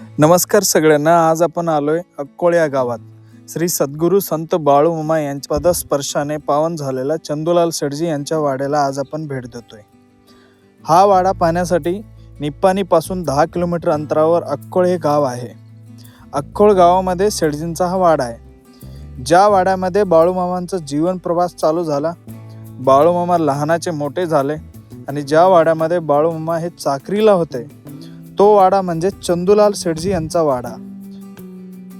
नमस्कार सगळ्यांना आज आपण आलोय अक्कोळ या गावात. श्री सद्गुरू संत बाळूमामा यांच्या पदस्पर्शाने पावन झालेला चंदूलाल शेडजी यांच्या वाड्याला आज आपण भेट देतोय. हा वाडा पाहण्यासाठी निप्पाणीपासून दहा किलोमीटर अंतरावर अक्कोळ हे गाव आहे. अक्कोळ गावामध्ये शेडजींचा हा वाडा आहे. ज्या वाड्यामध्ये बाळूमामांचा जीवन प्रवास चालू झाला बाळूमामा लहानाचे मोठे झाले आणि ज्या वाड्यामध्ये बाळूमामा हे चाकरीला होते तो वाडा म्हणजे चंदूलाल शेठजी यांचा वाडा.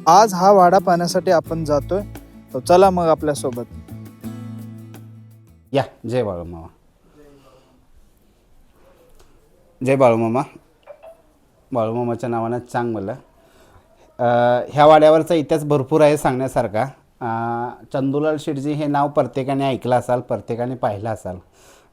आज हा वाडा पाहण्यासाठी आपण जातोय. तो चला मग आपल्यासोबत या जय बाळूमामा जय बाळूमामा बाळूमामाच्या नावानं चांग मला अ, ह्या वाड्यावरचा इतिहास भरपूर आहे सांगण्यासारखा. अ, चंदूलाल शेटजी हे नाव प्रत्येकाने ऐकलं असाल प्रत्येकाने पाहिलं असाल.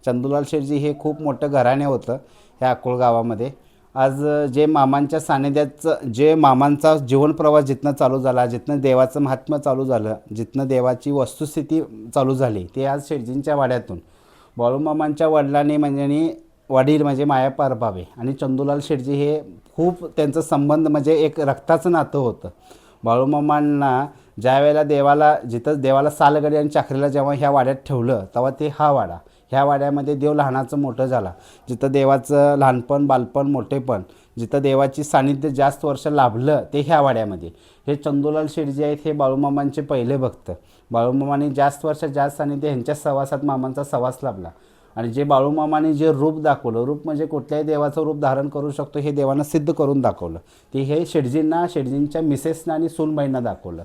चंदूलाल शेटजी हे खूप मोठं घराणे होतं ह्या अकोळ गावामध्ये. आज जे मामांच्या सानिध्याचं जे मामांचा जीवनप्रवास जिथनं चालू झाला जिथनं देवाचं महात्म्य चालू झालं जिथनं देवाची वस्तुस्थिती चालू झाली ते आज शेटजींच्या वाड्यातून. बाळूमामांच्या वडिलांनी म्हणजे आणि वडील म्हणजे माया परभावे आणि चंदूलाल शेटजी हे खूप त्यांचं संबंध म्हणजे एक रक्ताचं नातं होतं. बाळूमामांना ज्या वेळेला देवाला जिथं देवाला सालगडी आणि चाकरीला जेव्हा ह्या वाड्यात ठेवलं तेव्हा ते हा वाडा. ह्या वाड्यामध्ये देव लहानाचं मोठं झाला. जिथं देवाचं लहानपण बालपण मोठेपण जिथं देवाची सानिध्य जास्त वर्ष लाभलं ते ह्या वाड्यामध्ये. हे चंदूलाल शेठजी आहेत हे बाळूमामांचे पहिले भक्त. बाळूमामाने जास्त वर्ष जास्त सानिध्य ह्यांच्या सवासात मामांचा सवास लाभला. आणि जे बाळूमामाने जे रूप दाखवलं रूप म्हणजे कुठल्याही देवाचं रूप धारण करू शकतो हे देवानं सिद्ध करून दाखवलं. ते हे शेटजींना शेटजींच्या मिसेसना आणि सूनबाईंना दाखवलं.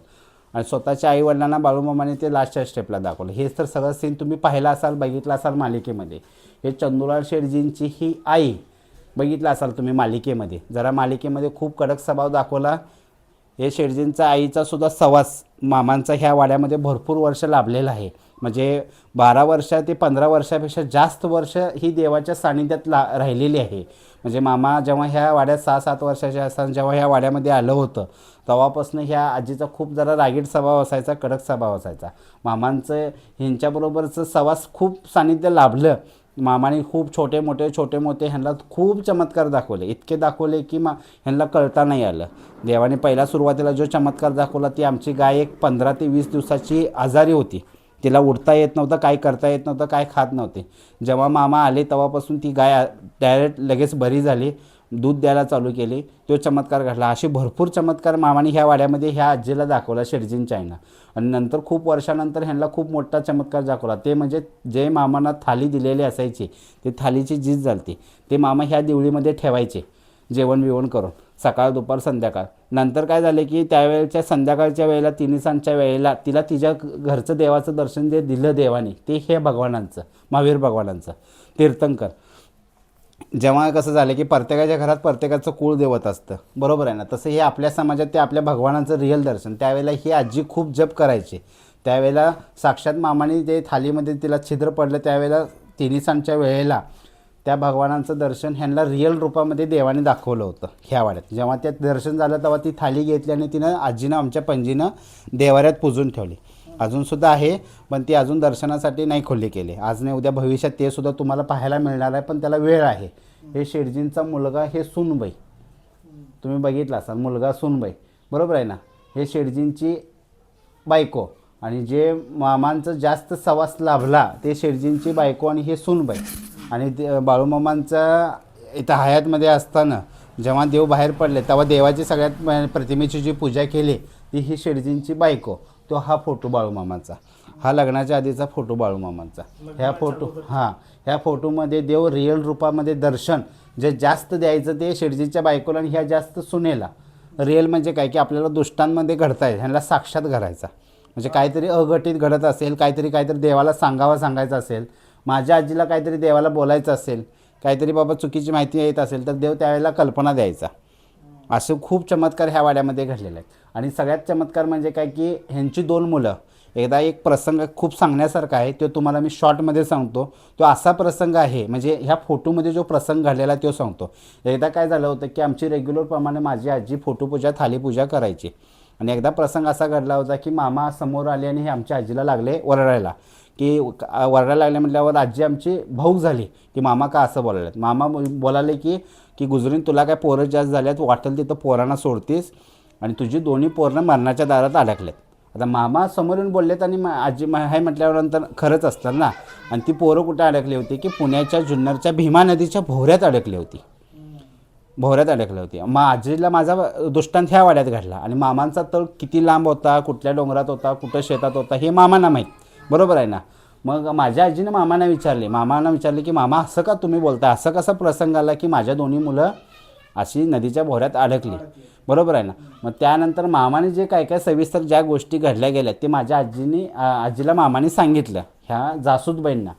आणि स्वतःच्या आईवडिलांना बाळूमामाने ते लास्टच्या स्टेपला दाखवलं. हेच तर सगळं सीन तुम्ही पाहिला असाल बघितला असाल मालिकेमध्ये. हे चंदुलाल शेठजींची ही आई बघितला असाल तुम्ही मालिकेमध्ये. जरा मालिकेमध्ये खूप कडक स्वभाव दाखवला. हे शेठजींचा आईचा सुद्धा सवास मामांचा ह्या वाड्यामध्ये भरपूर वर्ष लाभलेला आहे. म्हणजे बारा वर्ष ते पंधरा वर्षापेक्षा जास्त वर्ष ही देवाच्या सानिध्यात ला राहिलेली आहे. म्हणजे मामा जेव्हा ह्या वाड्यात सहा सात वर्षाच्या असताना जेव्हा ह्या वाड्यामध्ये आलं होतं तेव्हापासून ह्या आजीचा खूप जरा रागीट स्वभाव असायचा कडक स्वभाव असायचा. मामांचं ह्यांच्याबरोबरचं सवास खूप सानिध्य लाभलं. मामाने खूप छोटे मोठे छोटे मोठे ह्यांना खूप चमत्कार दाखवले. इतके दाखवले की मा ह्यांना कळता नाही आलं. देवाने पहिला सुरुवातीला जो चमत्कार दाखवला ती आमची गाय एक पंधरा ते वीस दिवसाची आजारी होती. तिला उडता येत नव्हतं काय करता येत नव्हतं काय खात नव्हते. जेव्हा मामा आले तेव्हापासून ती गाय डायरेक्ट लगेच बरी झाली. दूध द्यायला चालू केले तो चमत्कार घडला. असे भरपूर चमत्कार मामाने ह्या वाड्यामध्ये ह्या आजीला दाखवला शेडजींच्या आईनं आणि नंतर खूप वर्षानंतर ह्यांना खूप मोठा चमत्कार दाखवला. ते म्हणजे जे मामांना थाली दिलेली असायची ते थालीची जीज झालती. ते मामा ह्या दिवळीमध्ये ठेवायचे जेवण बिवण करून सकाळ दुपार संध्याकाळ. नंतर काय झाले की त्यावेळेच्या संध्याकाळच्या वेळेला तिन्हीसांच्या वेळेला तिला तिच्या घरचं देवाचं दर्शन जे दिलं देवाने ते हे भगवानांचं महावीर भगवानांचं. तीर्थंकर. जेव्हा कसं झालं की प्रत्येकाच्या घरात प्रत्येकाचं कुळ देवत असतं. बरोबर आहे ना? तसं हे आपल्या समाजात ते आपल्या भगवानाचं रिअल दर्शन. त्यावेळेला ही आजी खूप जप करायची. त्यावेळेला साक्षात मामाने जे थालीमध्ये तिला छिद्र पडलं त्यावेळेला तिन्हीसांच्या वेळेला त्या भगवानांचं दर्शन ह्यांना रिअल रूपामध्ये देवाने दाखवलं होतं ह्या वाड्यात. जेव्हा त्यात दर्शन झालं तेव्हा ती थाली घेतली आणि तिनं आजीनं आमच्या पणजीनं देवाऱ्यात पुजून ठेवली. अजूनसुद्धा आहे पण ती अजून दर्शनासाठी नाही खुल्ली केली. आज नाही उद्या भविष्यात ते सुद्धा तुम्हाला पाहायला मिळणार आहे पण त्याला वेळ आहे. हे शेटजींचा मुलगा हे सुनबाई. तुम्ही बघितला असाल मुलगा सुनबाई. बरोबर आहे ना? हे शेटजींची बायको आणि जे मामांचं जास्त सवास लाभला ते शेटजींची बायको आणि हे सुनबाई. आणि ते बाळूमामांचा इथं हयातमध्ये असताना जेव्हा देव बाहेर पडले तेव्हा देवाची सगळ्यात प्रतिमेची जी पूजा केली ती ही शेटजींची बायको. तो हा फोटो बाळूमामांचा. हा लग्नाच्या आधीचा फोटो बाळूमामांचा. ह्या फोटो हां ह्या फोटोमध्ये देव रिअल रूपामध्ये दर्शन जे जास्त द्यायचं ते शेठजीच्या बायकोला आणि ह्या जास्त सुनेला. रिअल म्हणजे काय? की आपल्याला दुष्टांमध्ये घडताय ह्यांना साक्षात घडायचा म्हणजे काहीतरी अघटित घडत असेल काहीतरी काहीतरी देवाला सांगावा सांगायचं असेल माझ्या आजीला काहीतरी देवाला बोलायचं असेल काहीतरी बाबा चुकीची माहिती येत असेल तर देव त्यावेळेला कल्पना द्यायचा. असे खूप चमत्कार ह्या वाड्यामध्ये घडलेले आहेत. आणि सगळ्यात चमत्कार म्हणजे काय की ह्यांची दोन मुलं एकदा एक प्रसंग खूप सांगण्यासारखा आहे तो तुम्हाला मी शॉर्टमध्ये सांगतो. तो असा प्रसंग आहे म्हणजे ह्या फोटोमध्ये जो प्रसंग घडलेला तो सांगतो. एकदा काय झालं होतं की आमची रेग्युलरप्रमाणे माझी आजी फोटोपूजा थालीपूजा करायची. आणि एकदा प्रसंग असा घडला होता की मामा समोर आले आणि हे आमच्या आजीला लागले ओरडायला. की वरडायला लागले म्हटल्यावर आजी आमची भाऊक झाली की मामा का असं बोलायला मामा बोलाले की की गुजरीन तुला काय पोरं जास्त झाल्यात वाटेल तिथं पोरांना सोडतीस आणि तुझी दोन्ही पोरणं मरणाच्या दारात अडकलेत. आता मामा समोर येऊन बोललेत आणि मा- आजी मा- हाय म्हटल्यावर नंतर खरंच असतं ना. आणि ती पोरं कुठे अडकली होती की पुण्याच्या जुन्नरच्या भीमा नदीच्या भोवऱ्यात अडकली होती. भोवऱ्यात अडकली होती. मग आजीला माझा दृष्टांत ह्या वाड्यात घडला. आणि मामांचा तळ किती लांब होता कुठल्या डोंगरात होता कुठं शेतात होता हे मामांना माहीत. बरोबर आहे ना? मग माझ्या आजीने मामांना विचारले. मामांना विचारले की मामा असं का तुम्ही बोलता असं कसा प्रसंग आला की माझ्या दोन्ही मुलं अशी नदीच्या भोऱ्यात अडकली? बरोबर आहे ना? मग त्यानंतर मामाने जे काय काय सविस्तर ज्या गोष्टी घडल्या गेल्या ते माझ्या आजीने आजीला मामाने सांगितलं ह्या जासूदबाईंना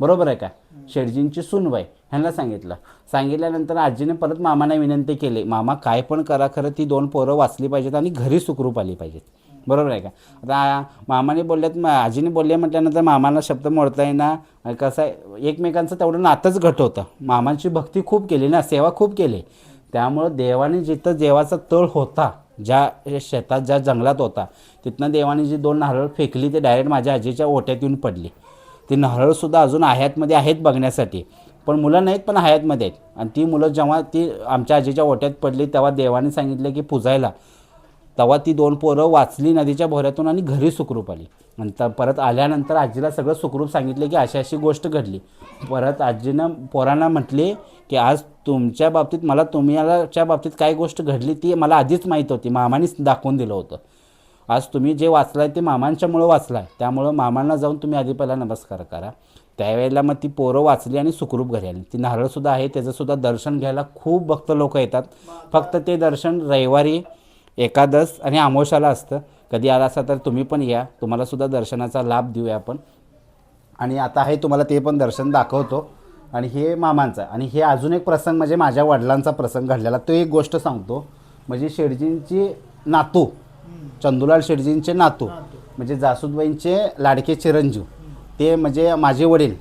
बरोबर आहे का? शेडजींची सूनबाई ह्यांना सांगितलं. सांगितल्यानंतर आजीने परत मामांना विनंती केली मामा काय पण करा खरं ती दोन पोरं वाचली पाहिजेत आणि घरी सुखरूप आली पाहिजेत. बरोबर आहे का? आता मामाने बोलल्यात म- आजीने बोलले म्हटल्यानंतर मामाला शब्द मोडता येईना. कसं आहे एकमेकांचं तेवढं नातंच घट होतं. मामांची भक्ती खूप केली ना सेवा खूप केली. त्यामुळं देवाने जिथं देवाचा तळ होता ज्या शेतात ज्या जंगलात होता तिथनं देवाने जी दोन नारळ फेकली ते डायरेक्ट माझ्या आजीच्या ओट्यात येऊन पडली. ती नारळसुद्धा अजून आयातमध्ये आहेत बघण्यासाठी. पण मुलं नाहीत पण हयातमध्ये आहेत. आणि ती मुलं जेव्हा ती आमच्या आजीच्या ओट्यात पडली तेव्हा देवाने सांगितलं की पुजायला तेव्हा ती दोन पोरं वाचली नदीच्या भोऱ्यातून आणि घरी सुखरूप आली. नंतर परत आल्यानंतर आजीला सगळं सुखरूप सांगितले की अशी अशी गोष्ट घडली. परत आजीनं पोरांना म्हटले की आज तुमच्या बाबतीत मला तुम्हाला बाबतीत काय गोष्ट घडली ती मला आधीच माहीत होती. मामानीच दाखवून दिलं होतं. आज तुम्ही जे वाचलाय ते मामांच्यामुळं वाचलाय. त्यामुळं मामांना जाऊन तुम्ही आधी पहिला नमस्कार करा. त्यावेळेला मग ती पोरं वाचली आणि सुखरूप घरी आली. ती नारळसुद्धा आहे त्याचंसुद्धा दर्शन घ्यायला खूप भक्त लोक येतात. फक्त ते दर्शन रविवारी एकादस आणि आमोशाला असतं. कधी आला असा तर तुम्ही पण या. तुम्हालासुद्धा दर्शनाचा लाभ देऊया आपण. आणि आता आहे तुम्हाला ते पण दर्शन दाखवतो. आणि हे मामांचं. आणि हे अजून एक प्रसंग म्हणजे माझ्या वडिलांचा प्रसंग घडलेला. तो एक गोष्ट सांगतो. म्हणजे शेडजींची नातू. चंदुलाल शेडजींचे नातू. म्हणजे जासूदबाईंचे लाडके चिरंजीव. ते म्हणजे माझे वडील.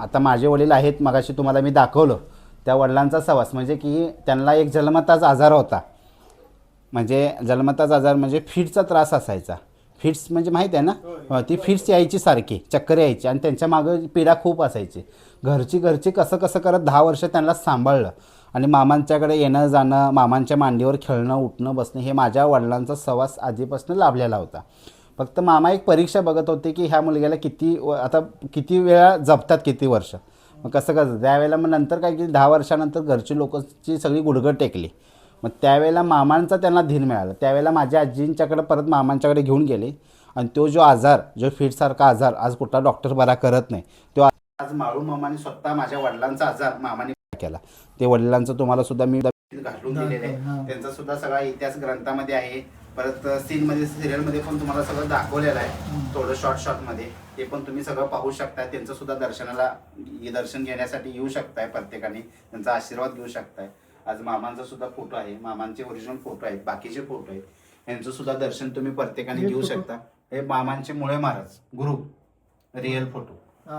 आता माझे वडील आहेत. मगाशी तुम्हाला मी दाखवलं. त्या वडिलांचा सवास. म्हणजे की त्यांना एक जन्मताच आजार होता. म्हणजे जन्मताच आजार म्हणजे फिटचा त्रास असायचा. फिट्स म्हणजे माहीत आहे ना? ती फिट्स यायची सारखी चक्कर यायची आणि त्यांच्या मागं पीडा खूप असायची. घरची घरची कसं कसं करत दहा वर्ष त्यांना सांभाळलं. आणि मामांच्याकडे येणं जाणं मामांच्या मांडीवर खेळणं उठणं बसणं हे माझ्या वडिलांचा सवास आधीपासून लाभलेला होता. फक्त मामा एक परीक्षा बघत होते की ह्या मुलग्याला किती आता किती वेळा जपतात किती वर्ष. मग कसं कसं त्यावेळेला मग नंतर काय की दहा वर्षानंतर घरची लोकांची सगळी गुडघड टेकली. मग त्यावेळेला मामांचा त्यांना धीर मिळाला. त्यावेळेला माझ्या आजींच्याकडे परत मामांच्याकडे घेऊन गेले. आणि तो जो आजार जो फिटसारखा आजार आज कुठला डॉक्टर बरा करत नाही तो आज माळू मामाने स्वतः माझ्या वडिलांचा आजार मामाने केला. ते वडिलांचं तुम्हाला सुद्धा मी घालून दिलेलं आहे. त्यांचा सुद्धा सगळा इतिहास ग्रंथामध्ये आहे. परत सीन मध्ये सिरियलमध्ये पण तुम्हाला सगळं दाखवलेलं आहे. थोडं शॉर्ट शॉर्टमध्ये. ते पण तुम्ही सगळं पाहू शकताय. त्यांचं सुद्धा दर्शनाला दर्शन घेण्यासाठी येऊ शकताय प्रत्येकाने. त्यांचा आशीर्वाद घेऊ शकताय. आज मामांचा सुद्धा फोटो आहे मामांचे ओरिजिनल फोटो आहेत बाकीचे फोटो आहेत. यांचं सुद्धा दर्शन तुम्ही प्रत्येकाने घेऊ? शकता. हे मामांचे मुळे महाराज गुरु रिअल फोटो हा,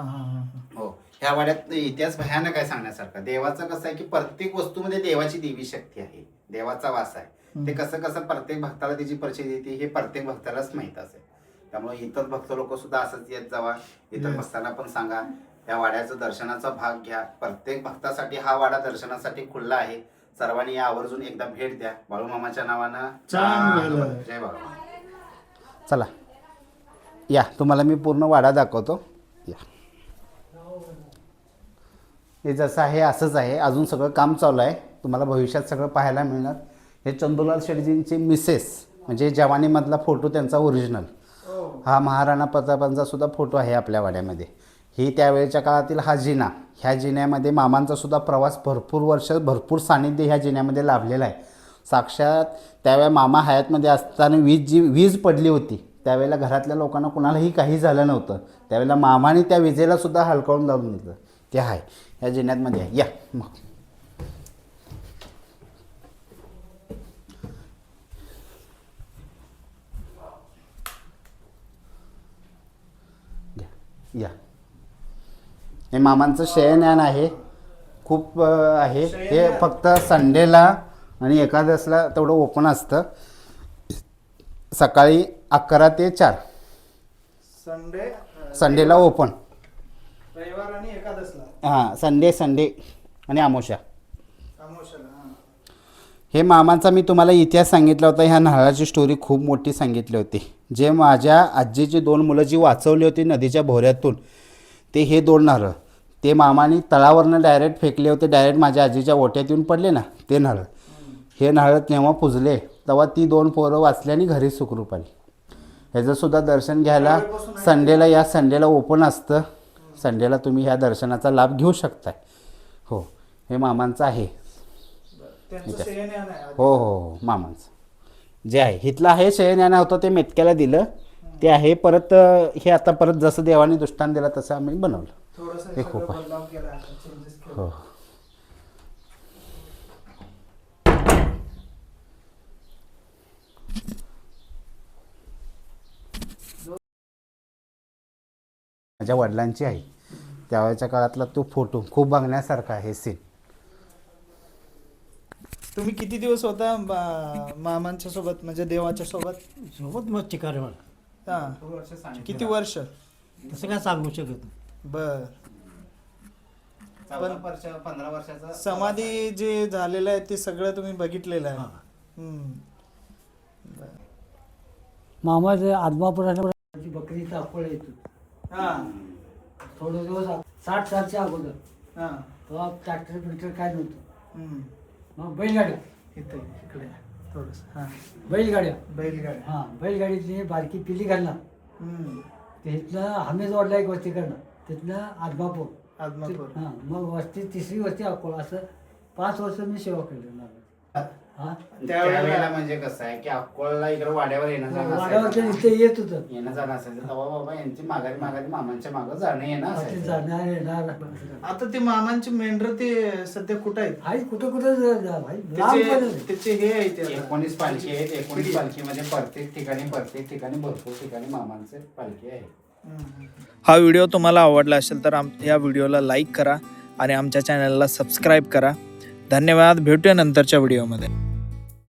ह्या वाड्यात इतिहास भयानक आहे सांगण्यासारखा. देवाचं कसं आहे की प्रत्येक वस्तूमध्ये देवाची देवी शक्ती आहे. देवाचा वास आहे. ते कसं कसं प्रत्येक भक्ताला त्याची परिचय देते हे प्रत्येक भक्तालाच माहीत असेल. त्यामुळे इतर भक्त लोक सुद्धा असंच येत जावा. इतर. भक्तांना पण सांगा. या वाड्याचं दर्शनाचा भाग घ्या. प्रत्येक भक्तासाठी हा वाडा दर्शनासाठी खुल्ला आहे. सर्वांनी या आवर्जून एकदा भेट द्या. बाळूमामाच्या नावानं. चांगलं. जय बाळू चला. या तुम्हाला मी पूर्ण वाडा दाखवतो. या. हे जसं आहे असंच आहे. अजून सगळं काम चालू आहे. तुम्हाला भविष्यात सगळं पाहायला मिळणार. हे चंदुलाल शेडजींचे मिसेस म्हणजे जवानीमधला फोटो त्यांचा ओरिजिनल हा. महाराणा प्रतापांचा सुद्धा फोटो आहे आपल्या वाड्यामध्ये. ही त्यावेळेच्या काळातील हा जिना. ह्या जिन्यामध्ये मामांचा सुद्धा प्रवास भरपूर वर्ष भरपूर सानिध्य ह्या जिन्यामध्ये लाभलेला आहे. साक्षात त्यावेळेला मामा हयातमध्ये असताना वीज जी वीज पडली होती. त्यावेळेला घरातल्या लोकांना कुणालाही काही झालं नव्हतं. त्यावेळेला मामाने त्या विजेलासुद्धा हलकावून लावून दिलं. ते आहे. ह्या जिन्यातमध्ये आहे. या. मग. या या. हे मामांचं शयनयान आहे. खूप आहे. हे फक्त संडेला आणि एकादशला तेवढं ओपन असतं. सकाळी अकरा ते चार. संडे संडेला ओपन. रविवार आणि एकादशला. हां संडे संडे आणि आमोशा. हा. हे मामांचा मी तुम्हाला इतिहास सांगितला होता. ह्या नारळाची स्टोरी खूप मोठी सांगितली होती. जे माझ्या आजीची दोन मुलं जी वाचवली होती नदीच्या भोऱ्यातून ते हे दोन नारळ ते मामाने तळावरनं डायरेक्ट फेकले होते डायरेक्ट माझ्या आजीच्या ओट्यात येऊन पडले ना ते नारळ हे नारळ जेव्हा पुजले तेव्हा ती दोन पोरं वाचली आणि घरी सुखरूप आली. ह्याचंसुद्धा दर्शन घ्यायला संडेला या संडेला ओपन असतं. संडेला तुम्ही ह्या दर्शनाचा लाभ घेऊ शकताय. हो हे मामांचं आहे. हो हो हो मामांचं. जे आहे इथलं आहे शयनयाना होतं ते मेतक्याला दिलं. ते आहे. परत हे आता परत जसं देवाने दृष्टांत दिला तसं आम्ही बनवलं. थोडंसं हे सगळं खूप आहे. बदलाव केला आहे, changes केले. हो. माझ्या वडिलांची आहे त्यावेळेच्या काळातला तो फोटो खूप बघण्यासारखा आहे सीन तुम्ही किती दिवस होता बा- मामांच्या सोबत म्हणजे देवाच्या सोबत? सोबत मग चिकार मला हा. किती वर्ष? तसं काय सांगू शकत नाही. बर. चौदा वर्ष पंधरा वर्षाचा समाधी जे झालेलं आहे ते सगळं तुम्ही बघितलेलं आहे. हा. हम्म. मामाचं आदमापुराची बकरी तापळ येतो हा. थोडे दिवस आ- साठ सालच्या अगोदर. हा. तेव्हा ट्रॅक्टर बिक्टर काय नव्हतं. हम्म. मग बैलगाड्या इथे इकडे. थोडस हा. बैलगाड्या. बैलगाडी हां बैलगाडीतली बारकी पिली घालणार. हम्म. तिथलं हमीद वाडला एक वस्ती करणार तिथलं आदमापूर. आदमापूर. हां मग वस्ती तिसरी वस्ती अकोला. असं पाच वर्ष मी सेवा केली हां? त्यावेळेला म्हणजे कसं आहे की अक्कोळला इकडे वाड्यावर येणं जाणं असायचं. येत होतं. येणं जाणं असायचं. तेव्हा बाबा यांची माघारी माघारी मामांच्या मागं जाणं येणं ते असायचं. जाणार येणार आता ते मामांची मेंढर ते सध्या कुठं आहेत? आई कुठं कुठं जा- जा- भाई? त्याचे हे आहे ते आता. एकोणीस पालखी आहेत. एकोणीस पालखीमध्ये प्रत्येक ठिकाणी प्रत्येक ठिकाणी भरपूर ठिकाणी मामांचे पालखी आहे हम्म. हा व्हिडिओ तुम्हाला आवडला असेल तर आम या व्हिडिओला लाईक करा आणि आमच्या चॅनलला सबस्क्राईब करा. धन्यवाद. भेटूया नंतरच्या व्हिडिओमध्ये.